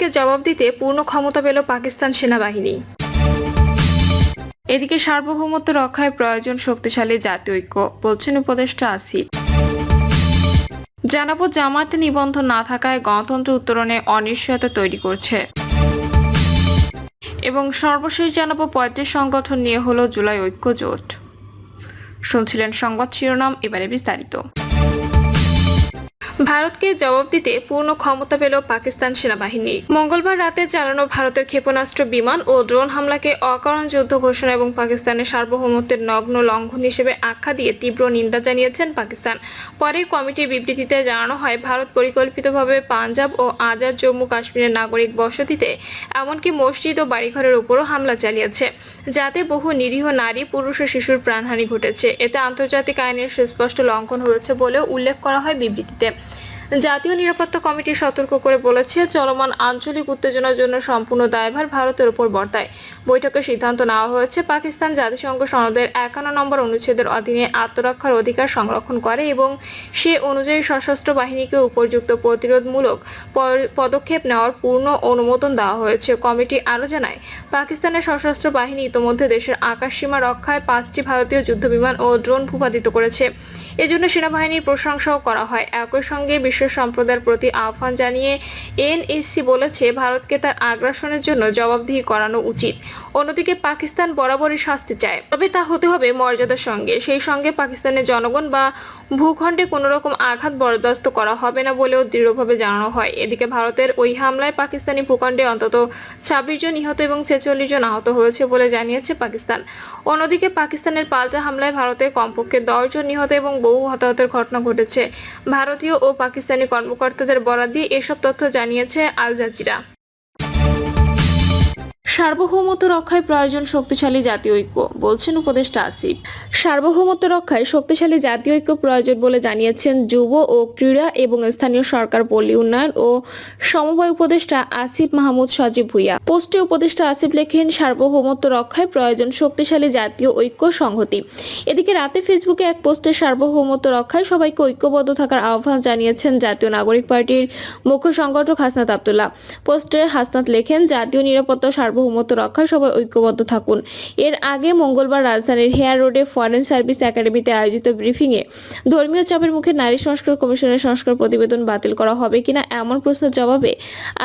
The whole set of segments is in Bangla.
ভারতকে জবাব দিতে পূর্ণ ক্ষমতা পেল পাকিস্তান সেনাবাহিনী। এদিকে সার্বভৌমত্ব রক্ষায় প্রয়োজন শক্তিশালী জাতীয় ঐক্য, বলছেন উপদেষ্টা আসিফ। জানাব জামাতে নিবন্ধন না থাকায় গণতন্ত্র উত্তরণে অনিশ্চয়তা তৈরি করছে। এবং সর্বশেষ জানাব পঁয়ত্রিশ সংগঠন নিয়ে হলো জুলাই ঐক্য জোট। শুনছিলেন সংবাদ শিরোনাম, এবারে বিস্তারিত। ভারতকে জবাব দিতে পূর্ণ ক্ষমতা পেল পাকিস্তান সেনাবাহিনী। মঙ্গলবার রাতে চালানো ভারতের ক্ষেপণাস্ত্র বিমান ও ড্রোন হামলাকে অকারণ যুদ্ধ ঘোষণা এবং পাকিস্তানের সার্বভৌমত্বের নগ্ন লঙ্ঘন হিসেবে আখ্যা দিয়ে তীব্র নিন্দা জানিয়েছেন পাকিস্তান। পরে কমিটির বিবৃতিতে জানানো হয়, ভারত পরিকল্পিতভাবে পাঞ্জাব ও আজাদ জম্মু কাশ্মীরের নাগরিক বসতিতে এমনকি মসজিদ ও বাড়িঘরের উপরও হামলা চালিয়েছে, যাতে বহু নিরীহ নারী, পুরুষ ও শিশুর প্রাণহানি ঘটেছে। এতে আন্তর্জাতিক আইনের সুস্পষ্ট লঙ্ঘন হয়েছে বলেও উল্লেখ করা হয় বিবৃতিতে। জাতীয় নিরাপত্তা কমিটি সতর্ক করে বলেছে, চলমান আঞ্চলিক উত্তেজনার জন্য সম্পূর্ণ দায়ভার ভারতের উপর বর্তায়। বৈঠকে সিদ্ধান্ত নেওয়া হয়েছে, পাকিস্তান জাতিসংঘ সনদের একান্ন নম্বর অনুচ্ছেদের অধীনে আত্মরক্ষার অধিকার সংরক্ষণ করে এবং সে অনুযায়ী সশস্ত্র বাহিনীকে উপযুক্ত প্রতিরোধমূলক পদক্ষেপ নেওয়ার পূর্ণ অনুমোদন দেওয়া হয়েছে। কমিটি আরও জানায়, পাকিস্তানের সশস্ত্র বাহিনী ইতোমধ্যে দেশের আকাশসীমা রক্ষায় পাঁচটি ভারতীয় যুদ্ধবিমান ও ড্রোন ভূপাতিত করেছে। এজন্য সেনাবাহিনীর প্রশংসাও করা হয়। একই সঙ্গে বিশ্ব সম্প্রদায়ের প্রতি আহ্বান জানিয়ে এনএসসি বলেছে, ভারতকে তার আগ্রাসনের জন্য জবাবদিহি করানো উচিত। অন্যদিকে পাকিস্তান বরাবরই শাস্তি চায়। তবে তা হতে হবে মর্যাদার সঙ্গে। সেই সঙ্গে পাকিস্তানের জনগণ বা ভূখণ্ডে কোনো রকম আঘাত বরদাস্ত করা হবে না বলেও দৃঢ়ভাবে জানানো হয়। এদিকে ভারতের ওই হামলায় পাকিস্তানি ভূখণ্ডে অন্তত ছাব্বিশ জন নিহত এবং ছেচল্লিশ জন আহত হয়েছে বলে জানিয়েছে পাকিস্তান। অন্যদিকে পাকিস্তানের পাল্টা হামলায় ভারতে কমপক্ষে দশ জন নিহত এবং বহু হতাহতের ঘটনা ঘটেছে। ভারতীয় ও পাকিস্তানি কর্মকর্তাদের বরাদ দিয়ে এসব তথ্য জানিয়েছে আল জাজিরা। সার্বভৌমত্ব রক্ষায় প্রয়োজন শক্তিশালী জাতীয় ঐক্য, বলছেন উপদেষ্টা আসিফ। সার্বভৌমত্ব রক্ষায় শক্তিশালী জাতীয় ঐক্য প্রয়োজন বলে জানিয়েছেন যুব ও ক্রীড়া এবং স্থানীয় সরকার, পল্লী উন্নয়ন ও সমবায় উপদেষ্টা আসিফ মাহমুদ সজীব ভুইয়া। পোস্টে উপদেষ্টা আসিফ লেখেন, সার্বভৌমত্ব রক্ষায় প্রয়োজন শক্তিশালী জাতীয় ঐক্য সংহতি। এদিকে রাতে ফেসবুকে এক পোস্টে সার্বভৌমত্ব রক্ষায় সবাইকে ঐক্যবদ্ধ থাকার আহ্বান জানিয়েছেন জাতীয় নাগরিক পার্টির মুখ্য সংগঠক হাসনাত আব্দুল্লাহ। পোস্টে হাসনাত লেখেন, জাতীয় নিরাপত্তা সার্বভৌমত্ব রক্ষায় সবাই ঐক্যবদ্ধ থাকুন। এর আগে মঙ্গলবার রাজধানীর হেয়ার রোডে ফরেন সার্ভিস একাডেমিতে আয়োজিত ব্রিফিংয়ে ধর্মীয় চাপের মুখে নারী সংস্কার কমিশনের সংস্কার প্রতিবেদন বাতিল করা হবে কিনা এমন প্রশ্নের জবাবে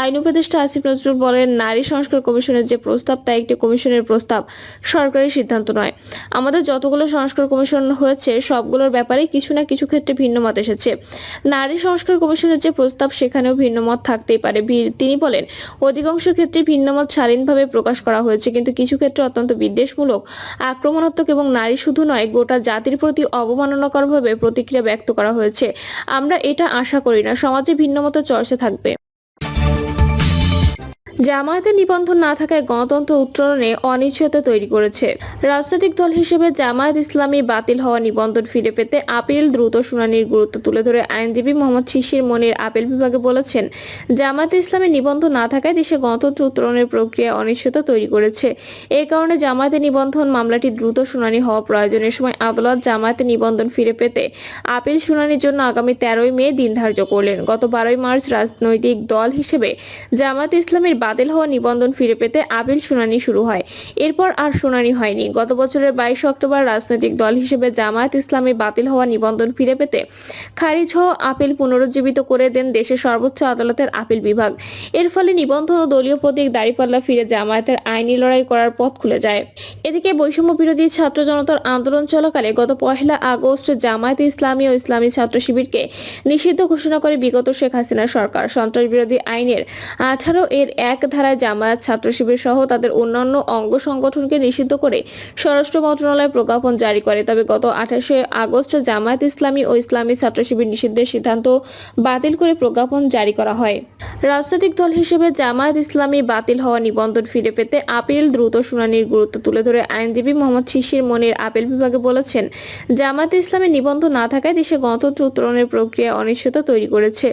আইন উপদেষ্টা আসিফ নজরুল বলেন, নারী সংস্কার কমিশনের যে প্রস্তাব তা একটি কমিশনের প্রস্তাব সরকারি সিদ্ধান্ত নয়। আমাদের যতগুলো সংস্কার কমিশন হয়েছে, সবগুলোর ব্যাপারে কিছু না কিছু ক্ষেত্রে ভিন্ন মত এসেছে। নারী সংস্কার কমিশনের যে প্রস্তাব, সেখানেও ভিন্ন মত থাকতেই পারে। তিনি বলেন, অধিকাংশ ক্ষেত্রে ভিন্ন মত শালীনভাবে প্রকাশ করা হয়েছে। কিন্তু কিছু ক্ষেত্রে অত্যন্ত বিদ্বেষমূলক, আক্রমণাত্মক এবং নারী শুধু নয়, গোটা জাতির প্রতি অবমাননাকরভাবে প্রতিক্রিয়া ব্যক্ত করা হয়েছে। আমরা এটা আশা করি না। সমাজে ভিন্নমত চর্চা থাকবে। জামায়াতে নিবন্ধন না থাকায় গণতন্ত্র উত্তরণে অনিশ্চয়তা তৈরি করেছে। রাজনৈতিক দল হিসেবে জামায়াত ইসলামী বাতিল হওয়া নিবন্ধন ফিরে পেতে আপিল দ্রুত শুনানির গুরুত্ব তুলে ধরে আইনজীবী মোহাম্মদ শিশির মনির আপিল বিভাগে বলেছেন, জামায়াতে ইসলামী নিবন্ধন না থাকায় দেশে গণতন্ত্র উত্তরণের প্রক্রিয়া অনিশ্চয়তা তৈরি করেছে। এই কারণে জামায়াতে নিবন্ধন মামলাটি দ্রুত শুনানি হওয়া প্রয়োজনের সময় আদালত জামায়াতে নিবন্ধন ফিরে পেতে আপিল শুনানির জন্য আগামী তেরোই মে দিন ধার্য করলেন। গত বারোই মার্চ রাজনৈতিক দল হিসেবে জামায়াত ইসলামের বাতিল হওয়া নিবন্ধন ফিরে পেতে আপিল শুনানি শুরু হয়। এরপর আর শুনানি হয়নি। গত বছরের বাইশ অক্টোবর রাজনৈতিক দল হিসেবে জামায়াত ইসলামী বাতিল হওয়া নিবন্ধন ফিরে পেতে খারিজ হওয়া আপিল পুনরুজ্জীবিত করে দেন দেশের সর্বোচ্চ আদালতের আপিল বিভাগ। এর ফলে নিবন্ধন ও দলীয় প্রতীক দাঁড়িপাল্লা ফিরে জামায়াতের আইনি লড়াই করার পথ খুলে যায়। এদিকে বৈষম্য বিরোধী ছাত্র জনতার আন্দোলন চলাকালে গত পহেলা আগস্ট জামায়াতে ইসলামী ও ইসলামী ছাত্র শিবিরকে নিষিদ্ধ ঘোষণা করে বিগত শেখ হাসিনা সরকার। সন্ত্রাস বিরোধী আইনের আঠারো এর এক ধারায় জামায়াত ছাত্র শিবির সহ তাদের অন্যান্য অঙ্গ সংগঠনকে নিষিদ্ধ করে স্বরাষ্ট্র মন্ত্রণালয় প্রজ্ঞাপন জারি করে। তবে গত আঠাশে আগস্ট জামায়াত ইসলামী ও ইসলামী ছাত্র শিবির নিষিদ্ধের সিদ্ধান্ত বাতিল করে প্রজ্ঞাপন জারি করা হয়। রাজনৈতিক দল হিসেবে জামায়াত ইসলামী বাতিল হওয়া নিবন্ধন ফিরে পেতে আপিল দ্রুত শুনানির গুরুত্ব তুলে ধরে আইনজীবী মোহাম্মদ শিশির মনির আপিল বিভাগে বলেছেন, জামায়াত ইসলামী নিবন্ধন না থাকায় দেশে গণতন্ত্র উত্তরণের প্রক্রিয়া অনিশ্চয়তা তৈরি করেছে।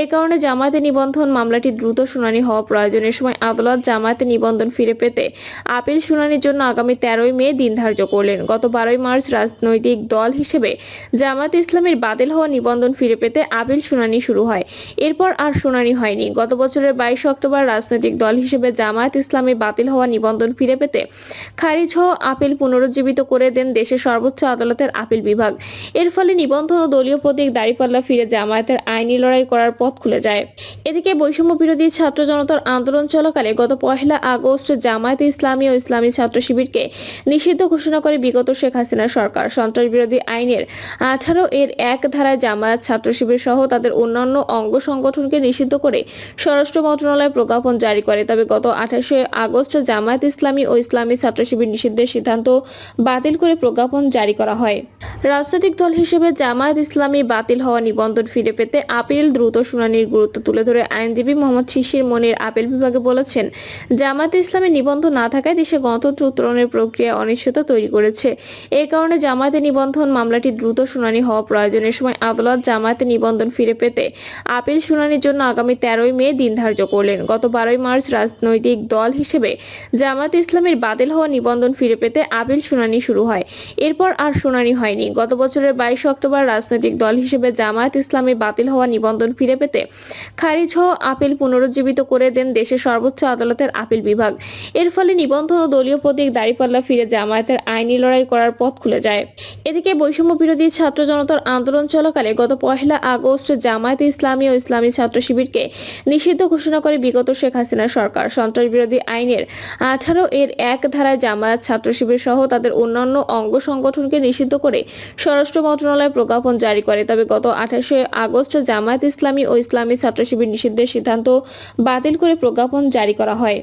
এই কারণে জামায়াতে নিবন্ধন মামলাটি দ্রুত শুনানি হওয়া প্রয়োজনের প্রয়োজনের সময় আদালত জামায়াতে নিবন্ধন ফিরে পেতে আপিল শুনানির জন্য আগামী তেরোই মে দিন ধার্য করলেন। গত বারোই মার্চ রাজনৈতিক দল হিসেবে জামায়াত ইসলামের বাতিল হওয়া নিবন্ধন ফিরে পেতে আপিল শুনানি শুরু হয়। এরপর আর শুনানি হয়নি। গত বছরের বাইশ অক্টোবর রাজনৈতিক দল হিসেবে জামায়াত ইসলামী বাতিল হওয়া নিবন্ধন ফিরে পেতে খারিজ হওয়া আপিল পুনরুজ্জীবিত করে দেন দেশের সর্বোচ্চ আদালতের আপিল বিভাগ। এর ফলে নিবন্ধন ও দলীয় প্রতীক দাঁড়িপাল্লা ফিরে জামায়াতের আইনি লড়াই করার পথ খুলে যায়। এদিকে বৈষম্য বিরোধী ছাত্র জনতার আন্দোলন চলাকালে গত পহেলা আগস্ট জামায়াতে ইসলামী ও ইসলামী ছাত্র শিবিরকে নিষিদ্ধ ঘোষণা করে বিগত শেখ হাসিনা সরকার। সন্ত্রাস বিরোধী আইনের আঠারো এর এক ধারায় জামায়াত ছাত্র শিবির সহ তাদের অন্যান্য অঙ্গ সংগঠনকে নিষিদ্ধ করে স্বরাষ্ট্র মন্ত্রণালয় প্রজ্ঞাপন জারি করে। তবে গত আঠাশে আগস্ট জামায়াত ইসলামী ও ইসলামী ছাত্র শিবির নিষিদ্ধের সিদ্ধান্ত বাতিল করে প্রজ্ঞাপন জারি করা হয়। রাজনৈতিক দল হিসেবে জামায়াত ইসলামী বাতিল হওয়া নিবন্ধন ফিরে পেতে আপিল দ্রুত শুনানির গুরুত্ব তুলে ধরে আইনজীবী মোহাম্মদ শিশির মনির আপিল বিভাগে বলেছেন, জামায়াতে ইসলামী নিবন্ধন না থাকায় দেশে গণতন্ত্র উত্তরণের প্রক্রিয়া অনিশ্চয়তা তৈরি করেছে। এই কারণে জামায়াতে নিবন্ধন মামলাটি দ্রুত শুনানি হওয়া প্রয়োজনের সময় আদালত জামায়াতে নিবন্ধন ফিরে পেতে আপিল শুনানির জন্য আগামী তেরোই মে দিন ধার্য করলেন। গত বারোই মার্চ রাজনৈতিক দল হিসেবে জামায়াত ইসলামের বাতিল হওয়া নিবন্ধন ফিরে পেতে আপিল শুনানি শুরু হয়। এরপর আর শুনানি হয়নি। গত বছরের বাইশ অক্টোবর রাজনৈতিক দল হিসেবে জামায়াত ইসলামী বাতিল হওয়া নিবন্ধন ফিরে পেতে খারিজ হওয়া আপিল পুনরুজ্জীবিত করে দেন দেশের সর্বোচ্চ আদালতের আপিল বিভাগ। এর ফলে নিবন্ধন ও দলীয় প্রতীক দাঁড়িপাল্লা ফিরে জামায়াতের আইনি লড়াই করার পথ খুলে যায়। এদিকে বৈষম্য বিরোধী ছাত্র জনতার আন্দোলন চলাকালে গত পহেলা আগস্ট জামায়াতে ইসলামী ও ইসলামী ছাত্র শিবিরকে নিষিদ্ধ ঘোষণা করে বিগত শেখ হাসিনা সরকার। সন্ত্রাস বিরোধী আইনের আঠারো এর এক ধারায় জামায়াত ছাত্র শিবির সহ তাদের অন্যান্য অঙ্গ সংগঠনকে নিষিদ্ধ করে স্বরাষ্ট্র মন্ত্রণালয় প্রজ্ঞাপন জারি করে। তবে গত আঠাশে আগস্ট জামায়াত ইসলামী ও ইসলামী ছাত্র শিবির নিষিদ্ধের সিদ্ধান্ত বাতিল করে প্রজ্ঞাপন জারি করা হয়।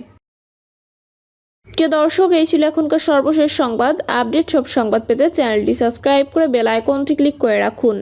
প্রিয় দর্শক, এই ছিল এখনকার সর্বশেষ সংবাদ। আপডেট সব সংবাদ পেতে চ্যানেলটি সাবস্ক্রাইব করে বেল আইকনটি ক্লিক করে রাখুন।